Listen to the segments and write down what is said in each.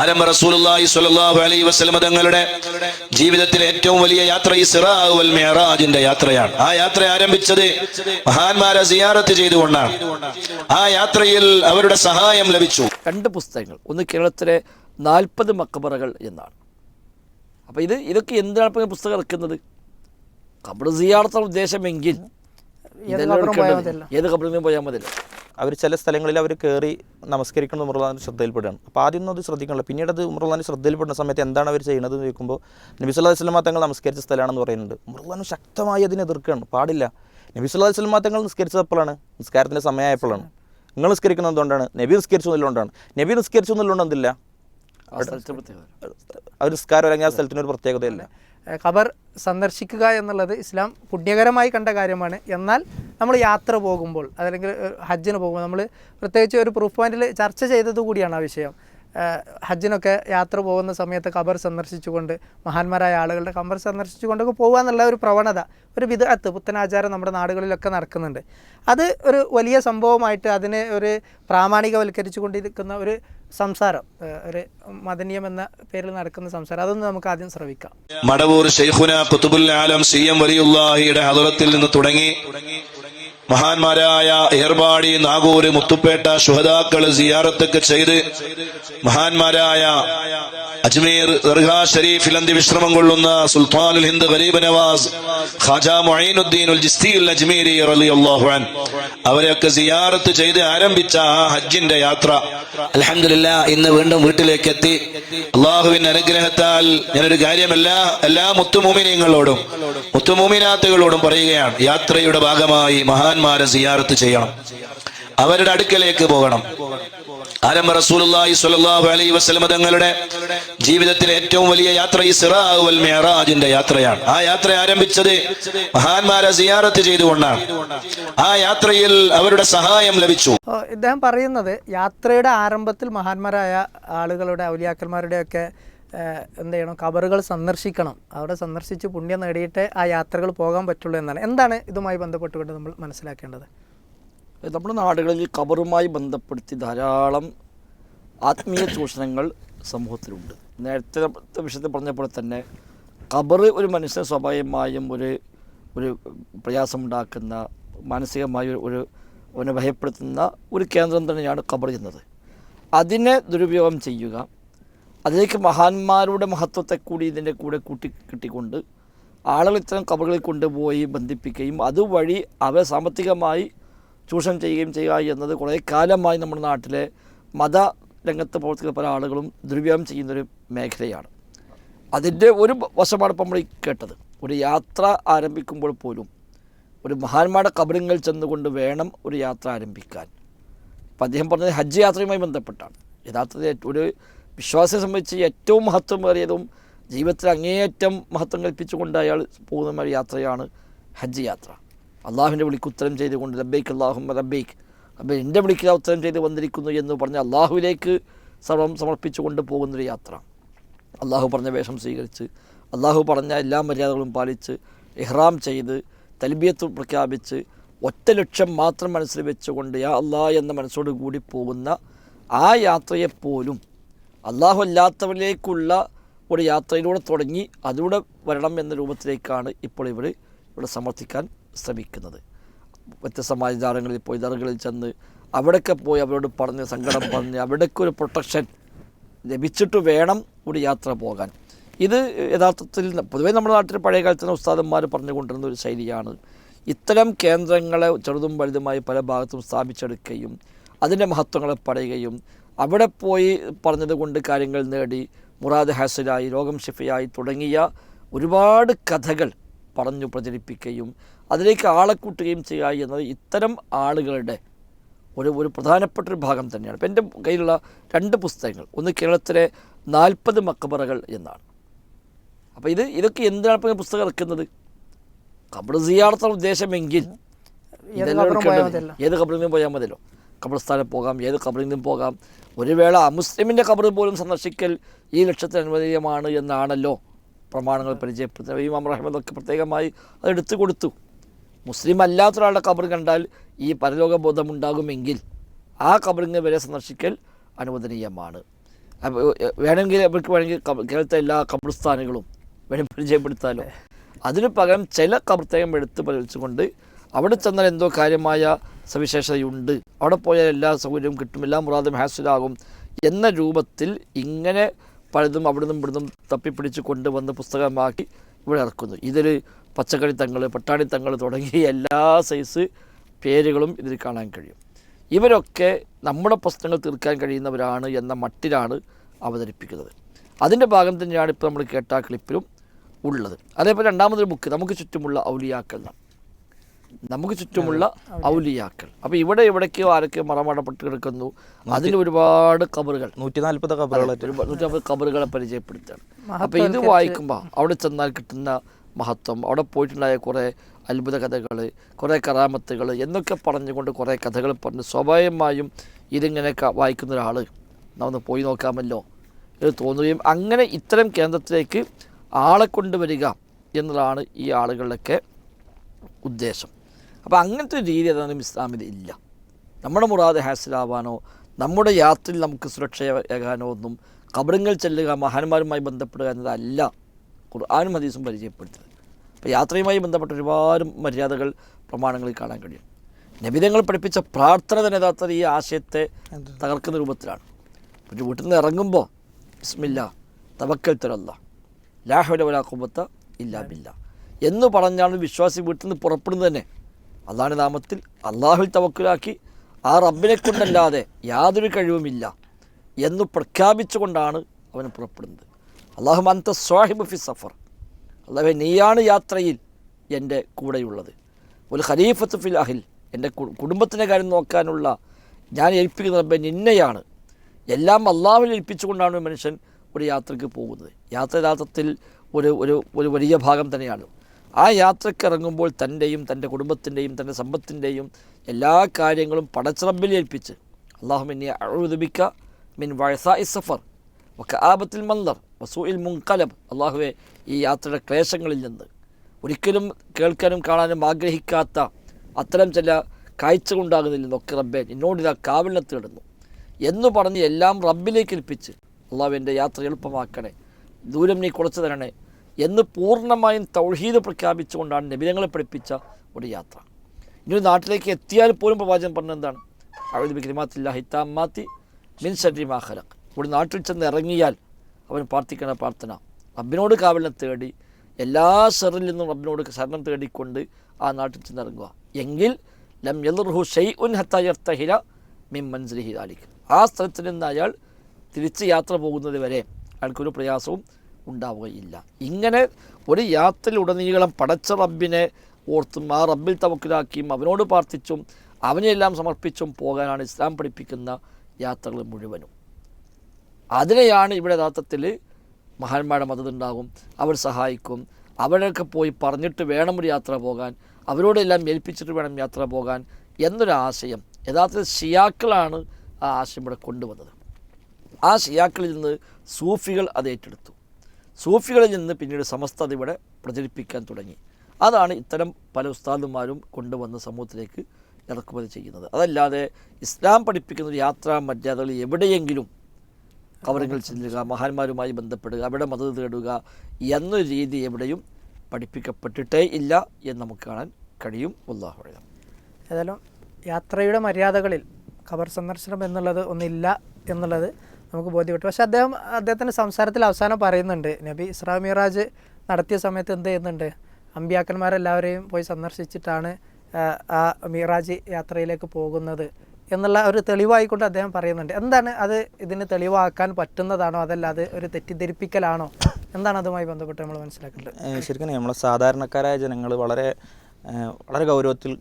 ആരംഭ റസൂലുള്ളാഹി സ്വല്ലല്ലാഹു അലൈഹി വസല്ലം തങ്ങളുടെ ജീവിതത്തിലെ ഏറ്റവും വലിയ യാത്ര ഇസ്റാ വൽ മിഅറാജിന്റെ യാത്രയാണ്. ആ യാത്ര ആരംഭിച്ചത് മഹാന്മാരെ സിയാറത്ത് ചെയ്തുകൊണ്ടാണ്. ആ യാത്രയിൽ അവരുടെ സഹായം ലഭിച്ചു. രണ്ട് പുസ്തകങ്ങൾ. ഒന്ന് കേരളത്തിലെ നാൽപ്പത് മക്കബറകൾ എന്നാണ്. അപ്പോൾ ഇത് ഇതൊക്കെ എന്തിനാണ് ഈ പുസ്തകം ഇറക്കുന്നത്? കബർ സിയാറത്തുള്ള ഉദ്ദേശമെങ്കിൽ ഏത് കബറിലും പോയാൽ മതിയല്ലോ. അവർ ചില സ്ഥലങ്ങളിൽ അവർ കയറി നമസ്കരിക്കുന്നത് ഉമർലാൻ ശ്രദ്ധയിൽപ്പെടുകയാണ്. അപ്പോൾ ആദ്യം ഒന്നും അത് ശ്രദ്ധിക്കണില്ല. പിന്നീട് അത് ഉമർലാൻ ശ്രദ്ധയിൽപ്പെടുന്ന സമയത്ത് എന്താണ് അവർ ചെയ്യുന്നത് എന്ന് ചോദിക്കുമ്പോൾ നബി സല്ലല്ലാഹു അലൈഹി തങ്ങൾ നമസ്കരിച്ച സ്ഥലമാണെന്ന് പറയുന്നുണ്ട്. ഉമർലാൻ ശക്തമായി അതിനെ എതിർക്കുകയാണ്. പാടില്ല. നബി സല്ലല്ലാഹു അലൈഹി വസല്ലമ തങ്ങൾ നിസ്കരിച്ചത് എപ്പോഴാണ്? നിസ്കാരത്തിന്റെ സമയമായപ്പോഴാണ്. നിങ്ങൾ നിസ്കരിക്കുന്നത് എന്തുകൊണ്ടാണ്? നബി നിസ്കരിച്ചു എന്നുള്ളതുകൊണ്ടാണ് നബി നിസ്കരിച്ചു എന്നുള്ളതുകൊണ്ട് എന്തില്ല ഒരു നിസ്കാരം അല്ലെങ്കിൽ ആ സ്ഥലത്തിന് ഒരു പ്രത്യേകതയില്ല. ഖബർ സന്ദർശിക്കുക എന്നുള്ളത് ഇസ്ലാം പുണ്യകരമായി കണ്ട കാര്യമാണ്. എന്നാൽ നമ്മൾ യാത്ര പോകുമ്പോൾ അതല്ലെങ്കിൽ ഹജ്ജിന് പോകുമ്പോൾ നമ്മൾ പ്രത്യേകിച്ച് ഒരു പ്രൂഫ് പോയിന്റിൽ ചർച്ച ചെയ്തത് കൂടിയാണ് ആ വിഷയം. ഹജ്ജിനൊക്കെ യാത്ര പോകുന്ന സമയത്ത് ഖബർ സന്ദർശിച്ചുകൊണ്ട് മഹാന്മാരായ ആളുകളുടെ ഖബർ സന്ദർശിച്ചുകൊണ്ടൊക്കെ പോകുക എന്നുള്ള ഒരു പ്രവണത ഒരു വിധത്ത് പുത്തനാചാരം നമ്മുടെ നാടുകളിലൊക്കെ നടക്കുന്നുണ്ട്. അത് ഒരു വലിയ സംഭവമായിട്ട് അതിനെ ഒരു പ്രാമാണികവൽക്കരിച്ചു കൊണ്ടിരിക്കുന്ന ഒരു സംസാരം ഒരു മദനീയം എന്ന പേരിൽ നടക്കുന്ന സംസാരം. അതൊന്ന് നമുക്ക് ആദ്യം ശ്രവിക്കാം. മടവൂർ ഷെയ്ഖുന കുത്തുബുൽ ആലം സി എം വലിയുള്ള ഹദറത്തിൽ നിന്ന് തുടങ്ങി. മഹാന്മാരായ ഏർവാടി നാഗൂര് മുത്തുപ്പേട്ട ശുഹദാക്കൾ സിയാറത്തൊക്കെ ചെയ്ത് മഹാന്മാരായ അജ്മീർ ദർഗാ ഷരീഫിൽ അന്തി വിശ്രമം കൊള്ളുന്ന സുൽത്താനുൽ ഹിന്ദ് ഗരീബ് നവാസ് ഖാജ മൊയ്നുദ്ദീൻ ഉൽ ജിസ്തിയുൽ അജ്മീരി അൻ അവരെയൊക്കെ സിയാറത്ത് ചെയ്ത് ആരംഭിച്ച ആ ഹജ്ജിന്റെ യാത്ര. അലഹമില്ല ഇന്ന് വീണ്ടും വീട്ടിലേക്ക് എത്തി അള്ളാഹുവിന്റെ അനുഗ്രഹത്താൽ ഞാനൊരു കാര്യം എല്ലാ എല്ലാ മുത്തുമോമിനാത്തുകളോടും പറയുകയാണ്. യാത്രയുടെ ഭാഗമായി മഹാന്മാരെ സിയാറത്ത് ചെയ്യണം. അവരുടെ അടുക്കലേക്ക് പോകണം. ആരംഭ റസൂലി സ്വല്ലല്ലാഹു അലൈഹി വസല്ലം തങ്ങളുടെ ജീവിതത്തിലെ ഏറ്റവും വലിയ യാത്ര ഈ സിറാവൽ മെഹറാജിന്റെ യാത്രയാണ്. ആ യാത്ര ആരംഭിച്ചത് മഹാന്മാരെ സിയാറത്ത് ചെയ്തുകൊണ്ടാണ്. ആ യാത്രയിൽ അവരുടെ സഹായം ലഭിച്ചു. ഇദ്ദേഹം പറയുന്നത് യാത്രയുടെ ആരംഭത്തിൽ മഹാന്മാരായ ആളുകളുടെ ഔലിയാക്കന്മാരുടെയൊക്കെ എന്ത് ചെയ്യണം? കബറുകൾ സന്ദർശിക്കണം. അവിടെ സന്ദർശിച്ച് പുണ്യം നേടിയിട്ട് ആ യാത്രകൾ പോകാൻ പറ്റുള്ളൂ എന്നാണ്. എന്താണ് ഇതുമായി ബന്ധപ്പെട്ടുകൊണ്ട് നമ്മൾ മനസ്സിലാക്കേണ്ടത്? നമ്മുടെ നാടുകളിൽ കബറുമായി ബന്ധപ്പെടുത്തി ധാരാളം ആത്മീയ ചൂഷണങ്ങൾ സമൂഹത്തിലുണ്ട്. നേരത്തെ വിഷയത്തിൽ പറഞ്ഞപ്പോൾ തന്നെ കബറ് ഒരു മനുഷ്യന് സ്വാഭാവികമായും ഒരു ഒരു പ്രയാസമുണ്ടാക്കുന്ന മാനസികമായ ഒരു അവനെ ഭയപ്പെടുത്തുന്ന ഒരു കേന്ദ്രം തന്നെയാണ് കബർ എന്നത്. അതിനെ ദുരുപയോഗം ചെയ്യുക അതിലേക്ക് മഹാന്മാരുടെ മഹത്വത്തെ കൂടി ഇതിന്റെ കൂടെ കൂട്ടി കിട്ടിക്കൊണ്ട് ആളുകൾ ഇത്തരം കബറുകളിൽ കൊണ്ടുപോയി ബന്ധിപ്പിക്കുകയും അതുവഴി അവരെ സാമ്പത്തികമായി ചൂഷണം ചെയ്യുകയും ചെയ്യുക എന്നത് കുറേ കാലമായി നമ്മുടെ നാട്ടിലെ മത രംഗത്ത് പ്രവർത്തിക്കുന്ന പല ആളുകളും ദുരുപയോഗം ചെയ്യുന്നൊരു മേഖലയാണ്. അതിന്റെ ഒരു വശമാണ് ഇപ്പോൾ നമ്മൾ കേട്ടത്. ഒരു യാത്ര ആരംഭിക്കുമ്പോൾ പോലും ഒരു മഹാന്മാരുടെ കബറിങ്ങൾ ചെന്നുകൊണ്ട് വേണം ഒരു യാത്ര ആരംഭിക്കാൻ. അപ്പം അദ്ദേഹം പറഞ്ഞത് ഹജ്ജ് യാത്രയുമായി ബന്ധപ്പെട്ടാണ്. യഥാർത്ഥത്തിൽ ഒരു വിശ്വാസിയെ സംബന്ധിച്ച് ഏറ്റവും മഹത്വമേറിയതും ജീവിതത്തിൽ അങ്ങേയറ്റം മഹത്വം കൽപ്പിച്ചുകൊണ്ട് അയാൾ പോകുന്ന ഒരു യാത്രയാണ് ഹജ്ജ് യാത്ര. അള്ളാഹുവിന്റെ വിളിക്ക് ഉത്തരം ചെയ്തുകൊണ്ട് റബ്ബേക്ക് അള്ളാഹും റബ്ബേക്ക്. അപ്പം എന്റെ വിളിക്ക് ഉത്തരം ചെയ്ത് വന്നിരിക്കുന്നു എന്ന് പറഞ്ഞ് അള്ളാഹുവിലേക്ക് സർവം സമർപ്പിച്ചുകൊണ്ട് പോകുന്നൊരു യാത്ര. അള്ളാഹു പറഞ്ഞ വേഷം സ്വീകരിച്ച് അള്ളാഹു പറഞ്ഞ എല്ലാ മര്യാദകളും പാലിച്ച് ഇഹ്റാം ചെയ്ത് തൽബിയത്ത് പ്രഖ്യാപിച്ച് ഒറ്റ ലക്ഷ്യം മാത്രം മനസ്സിൽ വെച്ചുകൊണ്ട് യാ അള്ളാഹ് എന്ന മനസ്സോട് കൂടി പോകുന്ന ആ യാത്രയെപ്പോലും അള്ളാഹു അല്ലാത്തവരിലേക്കുള്ള ഒരു യാത്രയിലൂടെ തുടങ്ങി അതിലൂടെ വരണം എന്ന രൂപത്തിലേക്കാണ് ഇപ്പോൾ ഇവർ ഇവിടെ സമർത്ഥിക്കാൻ ശ്രമിക്കുന്നത്. വ്യത്യസ്തമായ ജാലങ്ങളിൽ പോയി ദറുകളിൽ ചെന്ന് അവിടെയൊക്കെ പോയി അവരോട് പറഞ്ഞ് സങ്കടം പറഞ്ഞ് അവിടേക്ക് ഒരു പ്രൊട്ടക്ഷൻ ലഭിച്ചിട്ട് വേണം ഒരു യാത്ര പോകാൻ. ഇത് യഥാർത്ഥത്തിൽ പൊതുവേ നമ്മുടെ നാട്ടിൽ പഴയ കാലത്ത് തന്നെ ഉസ്താദന്മാർ പറഞ്ഞുകൊണ്ടിരുന്ന ഒരു ശൈലിയാണ്. ഇത്തരം കേന്ദ്രങ്ങളെ ചെറുതും വലുതുമായി പല ഭാഗത്തും സ്ഥാപിച്ചെടുക്കുകയും അതിന്റെ മഹത്വങ്ങളെ പറയുകയും അവിടെ പോയി പറഞ്ഞതുകൊണ്ട് കാര്യങ്ങൾ നേടി. മുറാദ് ഹാസിലായി രോഗം ഷിഫയായി തുടങ്ങിയ ഒരുപാട് കഥകൾ പറഞ്ഞു പ്രചരിപ്പിക്കുകയും അതിലേക്ക് ആളെ കൂട്ടുകയും ചെയ്യുക എന്നത് ഇത്തരം ആളുകളുടെ ഒരു ഒരു പ്രധാനപ്പെട്ട ഒരു ഭാഗം തന്നെയാണ്. ഇപ്പം എന്റെ കയ്യിലുള്ള രണ്ട് പുസ്തകങ്ങൾ ഒന്ന് കേരളത്തിലെ നാൽപ്പത് മക്കബറകൾ എന്നാണ്. അപ്പോൾ ഇത് ഇതൊക്കെ എന്തിനാണ് ഇപ്പോൾ ഈ പുസ്തകം ഇറക്കുന്നത്? കബർ സിയാർത്ത ഉദ്ദേശമെങ്കിൽ. ഏത് കബറിൽ പോയാൽ മതിയല്ലോ. ഖബർസ്ഥാനം പോകാം ഏത് കബറിൽ നിന്നും പോകാം. ഒരു വേള അമുസ്ലിമിന്റെ ഖബർ പോലും സന്ദർശിക്കൽ ഈ ലക്ഷ്യത്തിന് അനുവദീയമാണ് എന്നാണല്ലോ പ്രമാണങ്ങൾ പരിചയപ്പെടുത്തുന്നത്. ഇമാം അമറഹമ്മദൊക്കെ പ്രത്യേകമായി അത് എടുത്തു കൊടുത്തു. മുസ്ലിം അല്ലാത്ത ഒരാളുടെ ഖബർ കണ്ടാൽ ഈ പരലോക ബോധമുണ്ടാകുമെങ്കിൽ ആ കബറിനെ വരെ സന്ദർശിക്കൽ അനുവദനീയമാണ്. വേണമെങ്കിൽ അവർക്ക് വേണമെങ്കിൽ കേരളത്തെ എല്ലാ കബർസ്ഥാനുകളും വേണം പരിചയപ്പെടുത്താലോ. അതിന് പകരം ചില കബർത്തകം എടുത്ത് പരിവച്ചുകൊണ്ട് അവിടെ ചെന്നാൽ എന്തോ കാര്യമായ സവിശേഷതയുണ്ട്. അവിടെ പോയാൽ എല്ലാ സൗകര്യവും കിട്ടും എല്ലാ മുറാദും ഹാസിലാകും എന്ന രൂപത്തിൽ ഇങ്ങനെ പലതും അവിടുന്ന് ഇവിടുന്നും തപ്പിപ്പിടിച്ച് കൊണ്ടുവന്ന് പുസ്തകമാക്കി ഇവിടെ ഇറക്കുന്നു. ഇതിൽ പച്ചക്കറി തങ്ങൾ പട്ടാണി തങ്ങൾ തുടങ്ങിയ എല്ലാ സൈസ് പേരുകളും ഇതിൽ കാണാൻ കഴിയും. ഇവരൊക്കെ നമ്മുടെ പ്രശ്നങ്ങൾ തീർക്കാൻ കഴിയുന്നവരാണ് എന്ന മട്ടിലാണ് അവതരിപ്പിക്കുന്നത്. അതിന്റെ ഭാഗം തന്നെയാണ് ഇപ്പോൾ നമ്മൾ കേട്ട ക്ലിപ്പിലും ഉള്ളത്. അതേപോലെ രണ്ടാമതൊരു ബുക്ക് നമുക്ക് ചുറ്റുമുള്ള ഔലിയാക്കൾ നമുക്ക് ചുറ്റുമുള്ള ഔലിയാക്കൾ. അപ്പോൾ ഇവിടെ എവിടേക്കോ ആരൊക്കെയോ മറമടപ്പെട്ട് കിടക്കുന്നു? അതിന് ഒരുപാട് കബറുകൾ. നൂറ്റി നാൽപ്പത് കബറുകളായിട്ട് ഒരു നൂറ്റമ്പത് കബറുകളെ പരിചയപ്പെടുത്തുകയാണ്. അപ്പോൾ ഇത് വായിക്കുമ്പോൾ അവിടെ ചെന്നാൽ കിട്ടുന്ന മഹത്വം അവിടെ പോയിട്ടുണ്ടായ കുറേ അത്ഭുത കഥകൾ കുറേ കറാമത്തുകൾ എന്നൊക്കെ പറഞ്ഞുകൊണ്ട് കുറേ കഥകൾ പറഞ്ഞ് സ്വാഭാവികമായും ഇതിങ്ങനെ വായിക്കുന്ന ഒരാൾ നമ്മൾ പോയി നോക്കാമല്ലോ എന്ന് തോന്നുകയും അങ്ങനെ ഇത്തരം കേന്ദ്രത്തിലേക്ക് ആളെ കൊണ്ടുവരിക എന്നതാണ് ഈ ആളുകളുടെയൊക്കെ ഉദ്ദേശം. അപ്പോൾ അങ്ങനത്തെ ഒരു രീതി അതൊന്നും ഇസ്ലാമിൽ ഇല്ല. നമ്മുടെ മുറാദ് ഹാസിലാവാനോ നമ്മുടെ യാത്രയിൽ നമുക്ക് സുരക്ഷയാകാനോ ഒന്നും കബറിങ്ങൾ ചെല്ലുക മഹാന്മാരുമായി ബന്ധപ്പെടുക എന്നതല്ല ഖുർആാനും ഹദീസും പരിചയപ്പെടുത്തുന്നത്. അപ്പോൾ യാത്രയുമായി ബന്ധപ്പെട്ട ഒരുപാട് മര്യാദകൾ പ്രമാണങ്ങളിൽ കാണാൻ കഴിയും. നബിതങ്ങൾ പഠിപ്പിച്ച പ്രാർത്ഥന തന്നെ യഥാർത്ഥത്തിൽ ഈ ആശയത്തെ തകർക്കുന്ന രൂപത്തിലാണ്. ഒരു വീട്ടിൽ നിന്ന് ഇറങ്ങുമ്പോൾ ബിസ്മില്ല തവക്കൽ തരല്ല ലാഹുല വലാ കുബത്ത ഇല്ലാ ബില്ല. എന്ന് പറഞ്ഞാണ് വിശ്വാസി വീട്ടിൽ നിന്ന് പുറപ്പെടുന്നത് തന്നെ. അള്ളാഹുടെ നാമത്തിൽ അള്ളാഹുൽ തവക്കുലാക്കി ആ റബ്ബിനെ കൊണ്ടല്ലാതെ യാതൊരു കഴിവുമില്ല എന്ന് പ്രഖ്യാപിച്ചുകൊണ്ടാണ് അവൻ പുറപ്പെടുന്നത്. അള്ളാഹു അന്ത സ്വാഹിബ് ഫി സഫർ. അള്ളാഹു നീയാണ് യാത്രയിൽ എന്റെ കൂടെയുള്ളത്. ഒരു ഖലീഫത്ത് ഫിൽ അഹിൽ. എന്റെ കുടുംബത്തിന്റെ കാര്യം നോക്കാനുള്ള ഞാൻ ഏൽപ്പിക്കുന്ന റബ്ബെ നിന്നെയാണ്. എല്ലാം അള്ളാഹുവിൽ ഏൽപ്പിച്ചുകൊണ്ടാണ് മനുഷ്യൻ ഒരു യാത്രയ്ക്ക് പോകുന്നത്. യാത്ര യഥാർത്ഥത്തിൽ ഒരു ഒരു ഒരു വലിയ ഭാഗം തന്നെയാണ്. ആ യാത്രക്കിറങ്ങുമ്പോൾ തന്റെയും തന്റെ കുടുംബത്തിന്റെയും തന്റെ സമ്പത്തിന്റെയും എല്ലാ കാര്യങ്ങളും പടച്ചിറമ്പിൽ ഏൽപ്പിച്ച് അള്ളാഹു മിന്നെ മിൻ മിൻ ഇ സഫർ ആപത്തിൽ മന്ദർ വസൂയിൽ മുൻകലബ്. അള്ളാഹുവെ ഈ യാത്രയുടെ ക്ലേശങ്ങളിൽ നിന്ന് ഒരിക്കലും കേൾക്കാനും കാണാനും ആഗ്രഹിക്കാത്ത അത്തരം ചില കാഴ്ചകളുണ്ടാകുന്നില്ല ഒക്കെ റബ്ബെ എന്നോടിതാ കാവലിനെ എന്ന് പറഞ്ഞ് എല്ലാം റബ്ബിലേക്ക് ഏൽപ്പിച്ച് അള്ളാഹു എന്റെ യാത്ര എളുപ്പമാക്കണേ. ദൂരം നീ കുറച്ച് തരണേ. എന്ന് പൂർണമായും തൗഹീദ് പ്രഖ്യാപിച്ചുകൊണ്ടാണ് നബിതങ്ങളെ പഠിപ്പിച്ച ഒരു യാത്ര. ഇനി ഒരു നാട്ടിലേക്ക് എത്തിയാൽ പോലും പ്രവാചകൻ പറഞ്ഞ എന്താണ്? അഴുതി ബിക്രിമാത്തില്ല ഹിത്താമാത്തി മിൻ മാഹലക് ഇവിടെ നാട്ടിൽ ചെന്ന് ഇറങ്ങിയാൽ അവൻ പ്രാർത്ഥിക്കുന്ന പ്രാർത്ഥന. റബ്ബിനോട് കാവലിനെ തേടി എല്ലാ സെറിൽ നിന്നും റബ്ബിനോട് ശരണം തേടിക്കൊണ്ട് ആ നാട്ടിൽ ചെന്ന് ഇറങ്ങുക. എങ്കിൽ ലം യൽറുഹു ഷെയ് ഉൻ ഹത്തഹില മിൻ മൻസിലിഹി ദാലിക്. ആ സ്ഥലത്ത് നിന്ന് അയാൾ തിരിച്ച് യാത്ര പോകുന്നത് വരെ അയാൾക്കൊരു പ്രയാസവും ഉണ്ടാവുകയില്ല. ഇങ്ങനെ ഒരു യാത്രയിലുടനീളം പടച്ച റബ്ബിനെ ഓർത്തും ആ റബ്ബിൽ തവക്കിലാക്കിയും അവനോട് പ്രാർത്ഥിച്ചും അവനെല്ലാം സമർപ്പിച്ചും പോകാനാണ് ഇസ്ലാം പഠിപ്പിക്കുന്ന യാത്രകൾ മുഴുവനും. അതിനെയാണ് ഇവിടെ യഥാർത്ഥത്തിൽ മഹാന്മാരുടെ മതതുണ്ടാകും അവർ സഹായിക്കും. അവരൊക്കെ പോയി പറഞ്ഞിട്ട് വേണം ഒരു യാത്ര പോകാൻ. അവരോടെല്ലാം ഏൽപ്പിച്ചിട്ട് വേണം യാത്ര പോകാൻ എന്നൊരു ആശയം. യഥാർത്ഥത്തിൽ ഷിയാക്കളാണ് ആ ആശയം ഇവിടെ കൊണ്ടുവന്നത്. ആ ഷിയാക്കളിൽ നിന്ന് സൂഫികൾ അത് ഏറ്റെടുത്തു. സൂഫികളിൽ നിന്ന് പിന്നീട് സമസ്ത ഇവിടെ പ്രചരിപ്പിക്കാൻ തുടങ്ങി. അതാണ് ഇത്തരം പല ഉസ്താദുമാരും കൊണ്ടുവന്ന് സമൂഹത്തിലേക്ക് ഇറക്കുമതി ചെയ്യുന്നത്. അതല്ലാതെ ഇസ്ലാം പഠിപ്പിക്കുന്ന ഒരു യാത്രാ മര്യാദകൾ എവിടെയെങ്കിലും കവറിങ്ങൾ ചെല്ലുക മഹാന്മാരുമായി ബന്ധപ്പെടുക അവിടെ മതം തേടുക എന്നൊരു രീതി എവിടെയും പഠിപ്പിക്കപ്പെട്ടിട്ടേ ഇല്ല എന്ന് നമുക്ക് കാണാൻ കഴിയും. ഉള്ളാഹുഴ ഏതായാലും യാത്രയുടെ മര്യാദകളിൽ ഖബർ സന്ദർശനം എന്നുള്ളത് ഒന്നില്ല എന്നുള്ളത് നമുക്ക് ബോധ്യപ്പെട്ടു. പക്ഷെ അദ്ദേഹം അദ്ദേഹത്തിന്റെ സംസാരത്തിൽ അവസാനം പറയുന്നുണ്ട് നബി ഇസ്രാ മിറാജ് നടത്തിയ സമയത്ത് എന്ത് ചെയ്യുന്നുണ്ട്? അമ്പിയാക്കന്മാരെല്ലാവരെയും പോയി സന്ദർശിച്ചിട്ടാണ് ആ, മിറാജ് യാത്രയിലേക്ക് പോകുന്നത് എന്നുള്ള ഒരു തെളിവായിക്കൊണ്ട് അദ്ദേഹം പറയുന്നുണ്ട്. എന്താണ് അത് ഇതിന് തെളിവാക്കാൻ പറ്റുന്നതാണോ? അതല്ല അത് ഒരു തെറ്റിദ്ധരിപ്പിക്കലാണോ? എന്താണ് അതുമായി ബന്ധപ്പെട്ട് നമ്മൾ മനസ്സിലാക്കേണ്ടത്? ശരിക്കും നമ്മൾ സാധാരണക്കാരായ ജനങ്ങൾ വളരെ വളരെ ഗൗരവത്തിൽ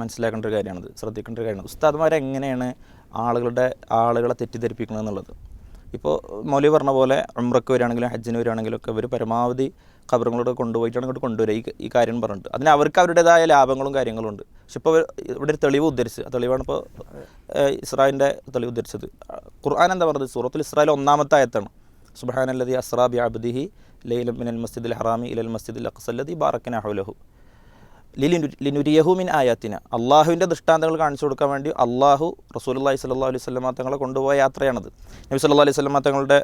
മനസ്സിലാക്കേണ്ട ഒരു കാര്യമാണത് ശ്രദ്ധിക്കേണ്ട ഒരു കാര്യമാണ്. ഉസ്താദ്മാരെങ്ങനെയാണ് ആളുകളുടെ ആളുകളെ തെറ്റിദ്ധരിപ്പിക്കുന്നത് എന്നുള്ളത്? ഇപ്പോൾ മൗലി പറഞ്ഞ പോലെ ഉംറക്ക് വരികയാണെങ്കിലും ഹജ്ജിന് വരികയാണെങ്കിലും ഒക്കെ അവർ പരമാവധി ഖബറുകളോട് കൊണ്ടുപോയിട്ടാണ് ഇങ്ങോട്ട് കൊണ്ടുവരിക ഈ ഈ കാര്യം പറഞ്ഞിട്ട്. അതിന് അവർക്ക് അവരുടേതായ ലാഭങ്ങളും കാര്യങ്ങളും ഉണ്ട്. പക്ഷെ ഇപ്പോൾ ഇവിടെ ഒരു തെളിവ് ഉദ്ധരിച്ച് ആ തെളിവാണ് ഇപ്പോൾ ഇസ്രായേലിന്റെ തെളിവ് ഉദ്ധരിച്ചത്. ഖുർആൻ എന്താ പറഞ്ഞത്? സൂറത്തിൽ ഇസ്രായേൽ ഒന്നാമത്തെ ആയത്താണ്. സുബാനല്ലതി അസ്രാബി അബ്ദിഹി ലൈലം മിനൽ മസ്ജിദുൽ ഹറാമി ഇലൽ മസ്ജിദുൽ അഖ്സല്ലതി ബാറക്കന ഹൗലഹു. ലിനുരിയഹുമിൻ ആയാത്തിന്. അള്ളാഹുവിന്റെ ദൃഷ്ടാന്തങ്ങൾ കാണിച്ചു കൊടുക്കാൻ വേണ്ടി അള്ളാഹു റസൂലുള്ളാഹി സ്വല്ലല്ലാഹു അലൈഹി വസല്ലമ തങ്ങളെ കൊണ്ടുപോയ യാത്രയാണത്. നബി സല്ലാ അലൈഹി വസല്ലമ തങ്ങളുടെ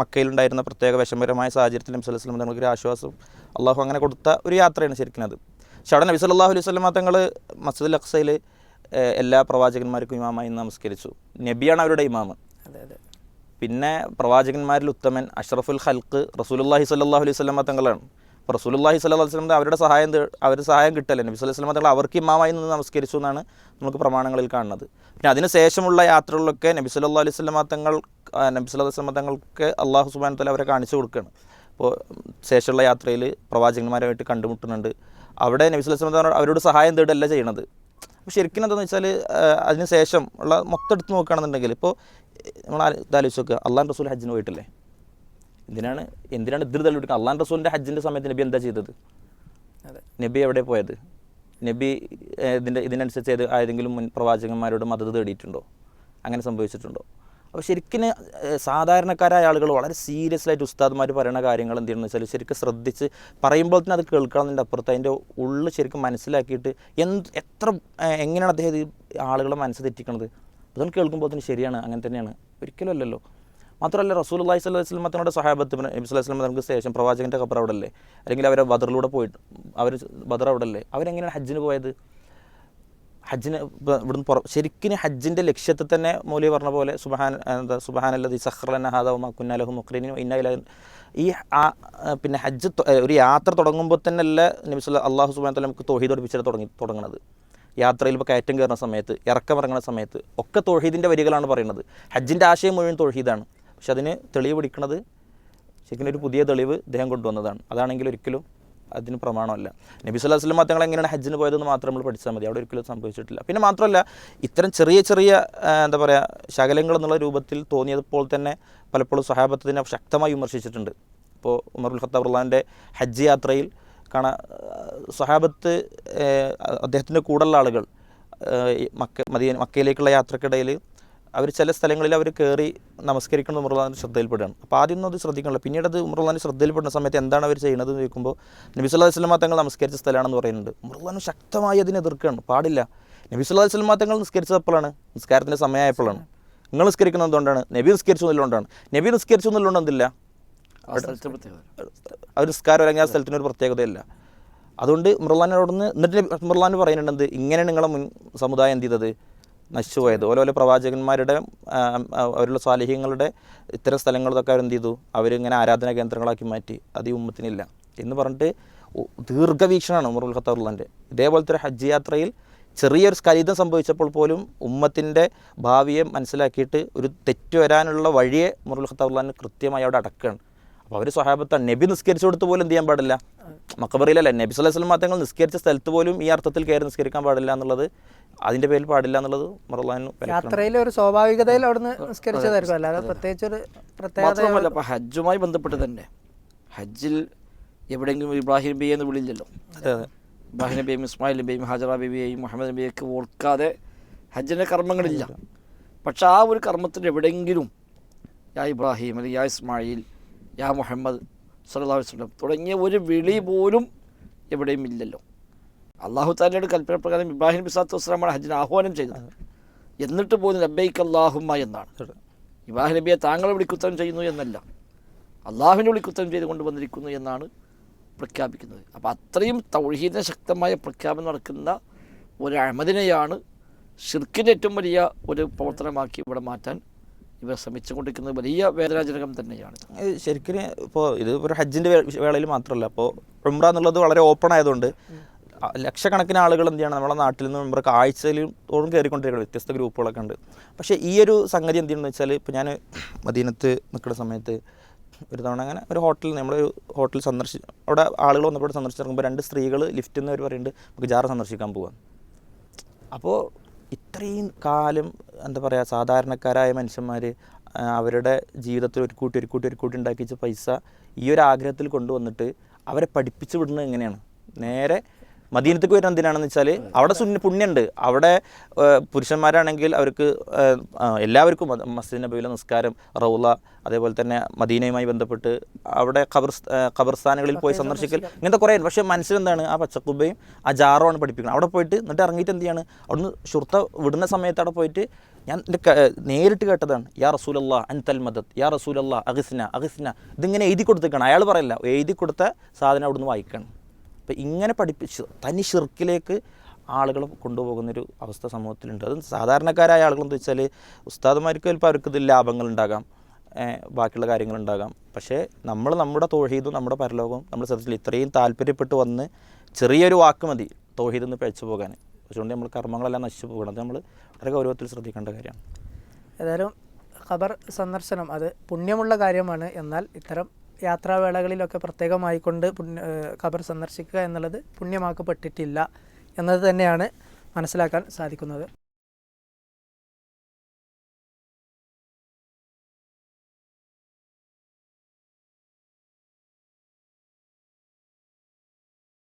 മക്കയിലുണ്ടായിരുന്ന പ്രത്യേക വിഷമകരമായ സാഹചര്യത്തിൽ നബി അലൈഹി തങ്ങൾക്ക് ഒരു ആശ്വാസം അള്ളാഹു അങ്ങനെ കൊടുത്ത ഒരു യാത്രയാണ് ശരിക്കും അത്. പക്ഷെ അവിടെ നബി സല്ലല്ലാഹു അലൈഹി വസല്ലമ തങ്ങൾ മസ്ജിദ് അക്സയിൽ എല്ലാ പ്രവാചകന്മാർക്കും ഇമാമായി നമസ്കരിച്ചു. നബിയാണ് അവരുടെ ഇമാമ്. പിന്നെ പ്രവാചകന്മാരിൽ ഉത്തമൻ അഷ്റഫുൽ ഹൽക്ക് റസൂലുള്ളാഹി സ്വല്ലല്ലാഹു അലൈഹി വസല്ലമ തങ്ങളാണ്. അപ്പോൾ സ്വല്ലു അലൈഹി വസല്ലം അവരുടെ സഹായം അവരുടെ സഹായം കിട്ടല്ലേ നബി അലൈഹി വസല്ലമ തങ്ങൾ അവർക്ക് ഇമാമായി നിന്ന് നമസ്കരിച്ചു എന്നാണ് നമുക്ക് പ്രമാണങ്ങളിൽ കാണുന്നത്. പിന്നെ അതിനുശേഷമുള്ള യാത്രകളിലൊക്കെ നബി സല്ലല്ലാഹു അലൈഹി വസല്ലമ തങ്ങൾ നബി സല്ലല്ലാഹു അലൈഹി വസല്ലമ തങ്ങൾക്ക് അള്ളാഹു സുബ്ഹാനഹു തല അവരെ കാണിച്ചു കൊടുക്കുകയാണ് അപ്പോൾ ശേഷമുള്ള യാത്രയിൽ പ്രവാചകന്മാരുമായിട്ട് കണ്ടുമുട്ടുന്നുണ്ട്. അവിടെ നബി അലൈഹി വസല്ലമ അവരോട് സഹായം തേടല്ല ചെയ്യണത്. അപ്പോൾ ശരിക്കും എന്താണെന്ന് വെച്ചാൽ അതിനുശേഷം ഉള്ള മൊത്തം എടുത്ത് നോക്കുകയാണെന്നുണ്ടെങ്കിൽ ഇപ്പോൾ നമ്മൾ ഇതാലോചിച്ച് നോക്കുക. അള്ളാഹു റസൂൽ ഹജ്ജിന് പോയിട്ടില്ലേ? എന്തിനാണ് എന്തിനാണ് ഇതിൽ തള്ളിവിടുക്കുക അള്ളാൻ റസൂലിന്റെ ഹജ്ജിന്റെ സമയത്ത് നബി എന്താ ചെയ്തത്? നബി എവിടെ പോയത്? നബി ഇതിന്റെ ഇതിനനുസരിച്ച് ഏത് ആരെങ്കിലും മുൻ പ്രവാചകന്മാരോട് മദത് തേടിയിട്ടുണ്ടോ? അങ്ങനെ സംഭവിച്ചിട്ടുണ്ടോ? അപ്പോൾ ശരിക്കും സാധാരണക്കാരായ ആളുകൾ വളരെ സീരിയസ് ആയിട്ട് ഉസ്താദ്മാർ പറയുന്ന കാര്യങ്ങൾ എന്തെയാണെന്ന് വെച്ചാൽ ശരിക്കും ശ്രദ്ധിച്ച് പറയുമ്പോൾ തന്നെ അത് കേൾക്കണമെന്നതിന്റെ അപ്പുറത്ത്. അതിന്റെ ഉള്ളിൽ ശരിക്കും മനസ്സിലാക്കിയിട്ട് എന്ത് എത്ര എങ്ങനെയാണ് അദ്ദേഹം ആളുകളെ മനസ്സ് തെറ്റിക്കണത്? അതൊന്നും കേൾക്കുമ്പോൾ തന്നെ ശരിയാണ് അങ്ങനെ തന്നെയാണ്. ഒരിക്കലും അല്ലല്ലോ. മാത്രമല്ല റസൂൽ അള്ളഹി സ്വല്ലി വസ്ലം തങ്ങളുടെ സഹാബത്ത് നബി അലൈഹി വസല്ലം നമുക്ക് ശേഷം പ്രവാചകന്റെ ഖബർ അവിടെ അല്ലേ അല്ലെങ്കിൽ അവരെ ബദറിലൂടെ പോയിട്ട് അവർ ബദർ അവിടെ അല്ലേ അവരെങ്ങനെയാണ് ഹജ്ജിന് പോയത്? ഹജ്ജിന് ഇവിടുന്ന് പുറ ശരിക്കും ഹജ്ജിന്റെ ലക്ഷ്യത്തിൽ തന്നെ മൂലി പറഞ്ഞ പോലെ സുബഹാൻ എന്താ സുബഹാനല്ലത് സഹ്റലന ഹാദവ കുന്നാലഹു മുക്രീനും ഇന്ന ഈ ആ പിന്നെ ഹജ്ജ് ഒരു യാത്ര തുടങ്ങുമ്പോൾ തന്നെ അല്ല സ്വല്ല അള്ളാഹു സുബാൻ തല നമുക്ക് തൊഹീദ് പഠിപ്പിച്ചിട്ട് തുടങ്ങി തുടങ്ങണത്. യാത്രയിൽ ഇപ്പോൾ കയറ്റം കയറുന്ന സമയത്ത് ഇറക്കം ഇറങ്ങുന്ന സമയത്ത് ഒക്കെ തൊഹീദിന്റെ വരികളാണ് പറയുന്നത്. ഹജ്ജിന്റെ ആശയം മുഴുവൻ തൊഹീദാണ്. പക്ഷെ അതിന് തെളിവ് പിടിക്കുന്നത് ശരിക്കും ഒരു പുതിയ തെളിവ് ഇദ്ദേഹം കൊണ്ടുവന്നതാണ്. അതാണെങ്കിൽ ഒരിക്കലും അതിന് പ്രമാണമല്ല. നബി സ്വല്ലാ വസ്ലം തങ്ങൾ എങ്ങനെയാണ് ഹജ്ജിന് പോയതെന്ന് മാത്രം നമ്മൾ പഠിച്ചാൽ മതി. അവിടെ ഒരിക്കലും സംഭവിച്ചിട്ടില്ല. പിന്നെ മാത്രമല്ല ഇത്തരം ചെറിയ ചെറിയ എന്താ പറയുക ശകലങ്ങൾ എന്നുള്ള രൂപത്തിൽ തോന്നിയപ്പോൾ തന്നെ പലപ്പോഴും സഹാബത്തിനെ ശക്തമായി വിമർശിച്ചിട്ടുണ്ട്. ഇപ്പോൾ ഉമറുൽ ഖത്താബ് റുള്ളാന്റെ ഹജ്ജ് യാത്രയിൽ കാണാൻ സഹാബത്ത് അദ്ദേഹത്തിന്റെ കൂടെയുള്ള ആളുകൾ മക്ക മദീന മക്കയിലേക്കുള്ള യാത്രക്കിടയിൽ അവർ ചില സ്ഥലങ്ങളിൽ അവർ കയറി നമസ്കരിക്കുന്നത് ഉമർലാൻ ശ്രദ്ധയിൽപ്പെടുകയാണ്. അപ്പോൾ ആദ്യം ഒന്നും അത് ശ്രദ്ധിക്കണില്ല. പിന്നീട് അത് ഉമർലാൻ ശ്രദ്ധയിൽപ്പെടുന്ന സമയത്ത് എന്താണ് അവർ ചെയ്യുന്നത് എന്ന് ചോദിക്കുമ്പോൾ നബി സല്ലല്ലാഹു അലൈഹി വസല്ലം തങ്ങൾ നമസ്കരിച്ച സ്ഥലമാണെന്ന് പറയുന്നുണ്ട്. ഉമർലാൻ ശക്തമായി അതിനെ എതിർക്കുകയാണ്. പാടില്ല. നബി സല്ലല്ലാഹു അലൈഹി വസല്ലം തങ്ങൾ നിസ്കരിച്ചത് എപ്പോഴാണ് നിസ്കാരത്തിന്റെ സമയമായപ്പോഴാണ് നിങ്ങൾ നിസ്കരിക്കുന്നത് എന്തുകൊണ്ടാണ്? നബി നിസ്കരിച്ചു എന്നുള്ളതുകൊണ്ടാണ്. നബി നിസ്കരിച്ചു എന്നുള്ളതുകൊണ്ട് എന്തില്ല? ഒരു നിസ്കാരം അല്ലെങ്കിൽ ആ സ്ഥലത്തിന് ഒരു പ്രത്യേകതയില്ല. അതുകൊണ്ട് മുർലാനോടൊന്ന് എന്നിട്ട് മുർലാൻ പറയുന്നുണ്ട് ഇങ്ങനെ നിങ്ങളെ മുൻ സമുദായം എന്ത് ചെയ്തത്? നശിച്ചു പോയത് ഓരോ പ്രവാചകന്മാരുടെ അവരുള്ള സ്വാലിഹ്യങ്ങളുടെ ഇത്തരം സ്ഥലങ്ങളൊക്കെ അവരെന്ത് ചെയ്തു? അവരിങ്ങനെ ആരാധന കേന്ദ്രങ്ങളാക്കി മാറ്റി. അത് ഈ ഉമ്മത്തിനില്ല. എന്ന് പറഞ്ഞിട്ട് ദീർഘവീക്ഷണമാണ് ഉമർ ഉൽ ഖത്താറുള്ളന്റെ ഇതേപോലത്തെ ഒരു ഹജ്ജ് യാത്രയിൽ ചെറിയൊരു സ്കലിതം സംഭവിച്ചപ്പോൾ പോലും ഉമ്മത്തിന്റെ ഭാവിയെ മനസ്സിലാക്കിയിട്ട് ഒരു തെറ്റ് വരാനുള്ള വഴിയെ ഉമർ ഉൽ ഖത്താറുള്ളാൻ കൃത്യമായി അവിടെ അടക്കുകയാണ് അപ്പോൾ അവർ സ്വഹാബത്താണ് നബി നിസ്കരിച്ചു കൊടുത്ത് പോലും എന്ത് ചെയ്യാൻ പാടില്ല. മക്കബറിയിലല്ല നബി സല്ലല്ലാഹു അലൈഹി തങ്ങൾ നിസ്കരിച്ച സ്ഥലത്ത് പോലും ഈ അർത്ഥത്തിൽ കയറി നിസ്കരിക്കാൻ പാടില്ല എന്നുള്ളത് അതിന്റെ പേരിൽ പാടില്ല എന്നുള്ളത് യാത്രയിലെ ഒരു സ്വാഭാവികതയിൽ അവിടുന്ന് നിസ്കരിച്ചതായിരിക്കും. അല്ലാതെ പ്രത്യേകിച്ച് ഒരു മാത്രമല്ല അപ്പോൾ ഹജ്ജുമായി ബന്ധപ്പെട്ട് തന്നെ ഹജ്ജിൽ എവിടെയെങ്കിലും ഇബ്രാഹിം നബിയെ എന്ന് വിളിയില്ലല്ലോ ഇബ്രാഹിം നബിയും ഇസ്മായിൽ നബിയും ഹാജറ ബിബിയെയും മുഹമ്മദ് നബിയൊക്കെ ഓർക്കാതെ ഹജ്ജിന്റെ കർമ്മങ്ങളില്ല. പക്ഷെ ആ ഒരു കർമ്മത്തിൽ എവിടെയെങ്കിലും യാ ഇബ്രാഹിം അല്ലെങ്കിൽ യാ ഇസ്മായിൽ യാ മുഹമ്മദ് അലൈഹി വസല്ലം. തുടങ്ങിയ ഒരു വിളി പോലും എവിടെയും ഇല്ലല്ലോ. അള്ളാഹു താലയുടെ കൽപ്പന പ്രകാരം ഇബ്രാഹിം നബി വസ്ലാമാണ് ഹജ്ജിന് ആഹ്വാനം ചെയ്തത്. എന്നിട്ട് പോലും ലബൈക്ക് അള്ളാഹുമ്മ എന്നാണ്. ഇബ്രാഹിം നബിയെ താങ്കളെ വിളിക്കുത്തരം ചെയ്യുന്നു എന്നല്ല അള്ളാഹുവിനെ വിളിക്കുത്തരം ചെയ്ത് കൊണ്ടുവന്നിരിക്കുന്നു എന്നാണ് പ്രഖ്യാപിക്കുന്നത്. അപ്പോൾ അത്രയും തൗഹീദിനെ ശക്തമായ പ്രഖ്യാപനം നടക്കുന്ന ഒരു അഹമ്മദിനെയാണ് ഷിർക്കിന്റെ ഏറ്റവും വലിയ ഒരു പ്രവർത്തനമാക്കി ഇവിടെ മാറ്റാൻ ഇവർ ശ്രമിച്ചുകൊണ്ടിരിക്കുന്നത് വലിയ വേദനാജനകം തന്നെയാണ്. ശരിക്കും ഇപ്പോൾ ഇത് ഒരു ഹജ്ജിന്റെ വേളയിൽ മാത്രമല്ല അപ്പോൾ ഉംറ എന്നുള്ളത് വളരെ ഓപ്പൺ ആയതുകൊണ്ട് ലക്ഷക്കണക്കിന് ആളുകൾ എന്ത് ചെയ്യണം നമ്മുടെ നാട്ടിൽ നിന്ന് ഉംറക്ക് ആഴ്ചയിൽ തോറും കയറിക്കൊണ്ടിരിക്കുന്നത് വ്യത്യസ്ത ഗ്രൂപ്പുകളൊക്കെ ഉണ്ട്. പക്ഷേ ഈ ഒരു സംഗതി എന്ത് ചെയ്യണമെന്ന് വെച്ചാൽ ഇപ്പോൾ ഞാൻ മദീനത്ത് നിൽക്കുന്ന സമയത്ത് ഒരു തവണ അങ്ങനെ ഒരു ഹോട്ടലിൽ നമ്മളൊരു ഹോട്ടൽ സന്ദർശി അവിടെ ആളുകൾ വന്നപ്പോൾ സന്ദർശിച്ചിറങ്ങുമ്പോൾ രണ്ട് സ്ത്രീകൾ ലിഫ്റ്റിൽ നിന്ന് അവർ പറയുന്നുണ്ട് നമുക്ക് ജാറ സന്ദർശിക്കാൻ പോകാം അപ്പോൾ ഇത്രയും കാലം എന്താ പറയുക സാധാരണക്കാരായ മനുഷ്യന്മാർ അവരുടെ ജീവിതത്തിൽ ഒരു കൂട്ടി ഒരു കൂട്ടി ഒരു കൂട്ടി ഉണ്ടാക്കിച്ച പൈസ ഈ ഒരു ആഗ്രഹത്തിൽ കൊണ്ടുവന്നിട്ട് അവരെ പഠിപ്പിച്ചു വിടുന്നത് എങ്ങനെയാണ്? നേരെ മദീനത്തേക്ക് വരുന്നത് എന്തിനാണെന്ന് വെച്ചാൽ അവിടെ സുന്ന പുണ്യമുണ്ട് അവിടെ പുരുഷന്മാരാണെങ്കിൽ അവർക്ക് എല്ലാവർക്കും മസ്ജിദ് നബിയിലെ നിസ്കാരം റൗള അതേപോലെ തന്നെ മദീനയുമായി ബന്ധപ്പെട്ട് അവിടെ ഖബർ ഖബർസ്ഥാനങ്ങളിൽ പോയി സന്ദർശിക്കൽ ഇങ്ങനത്തെ കുറേ പക്ഷെ മനസ്സിലെന്താണ്? ആ പച്ചക്കുബയും ആ ജാറുമാണ് പഠിപ്പിക്കുന്നത് അവിടെ പോയിട്ട് എന്നിട്ട് ഇറങ്ങിയിട്ട് എന്ത് ചെയ്യാണ്? അവിടുന്ന് ഷുർത്ത വിടുന്ന സമയത്ത് അവിടെ പോയിട്ട് ഞാൻ എന്റെ നേരിട്ട് കേട്ടതാണ്. യാ റസൂലല്ലാ അൻതൽ മദത് യാ റസൂലല്ലാ അഗിസ്ന അഗിസ്ന. ഇതിങ്ങനെ എഴുതി കൊടുത്തേക്കാണ്. അയാൾ പറയില്ല എഴുതി കൊടുത്ത സാധനം അവിടുന്ന് വായിക്കണം. അപ്പം ഇങ്ങനെ പഠിപ്പിച്ച് തനി ഷിർക്കിലേക്ക് ആളുകൾ കൊണ്ടുപോകുന്നൊരു അവസ്ഥ സമൂഹത്തിലുണ്ട്. അത് സാധാരണക്കാരായ ആളുകൾ എന്താ വെച്ചാൽ ഉസ്താദുമാർക്ക് ചിലപ്പോൾ അവർക്ക് ഇതിൽ ലാഭങ്ങളുണ്ടാകാം ഉണ്ടാകാം ബാക്കിയുള്ള കാര്യങ്ങളുണ്ടാകാം. പക്ഷേ നമ്മൾ നമ്മുടെ തോഹീദും നമ്മുടെ പരലോകവും നമ്മൾ ശ്രദ്ധിച്ചില്ല ഇത്രയും താല്പര്യപ്പെട്ട് വന്ന് ചെറിയൊരു വാക്ക് മതി തോഹീദിൽ നിന്ന് പഴിച്ചു പോകാൻ. അതുകൊണ്ട് നമ്മൾ കർമ്മങ്ങളെല്ലാം നശിച്ചു പോകണം. അത് നമ്മൾ വളരെ ഗൗരവത്തിൽ ശ്രദ്ധിക്കേണ്ട കാര്യമാണ്. ഏതായാലും ഖബർ സന്ദർശനം അത് പുണ്യമുള്ള കാര്യമാണ്. എന്നാൽ ഇത്തരം യാത്രാവേളകളിലൊക്കെ പ്രത്യേകമായിക്കൊണ്ട് പുണ്യ ഖബർ സന്ദർശിക്കുക എന്നുള്ളത് പുണ്യമാക്കപ്പെട്ടിട്ടില്ല എന്നത് തന്നെയാണ് മനസ്സിലാക്കാൻ സാധിക്കുന്നത്.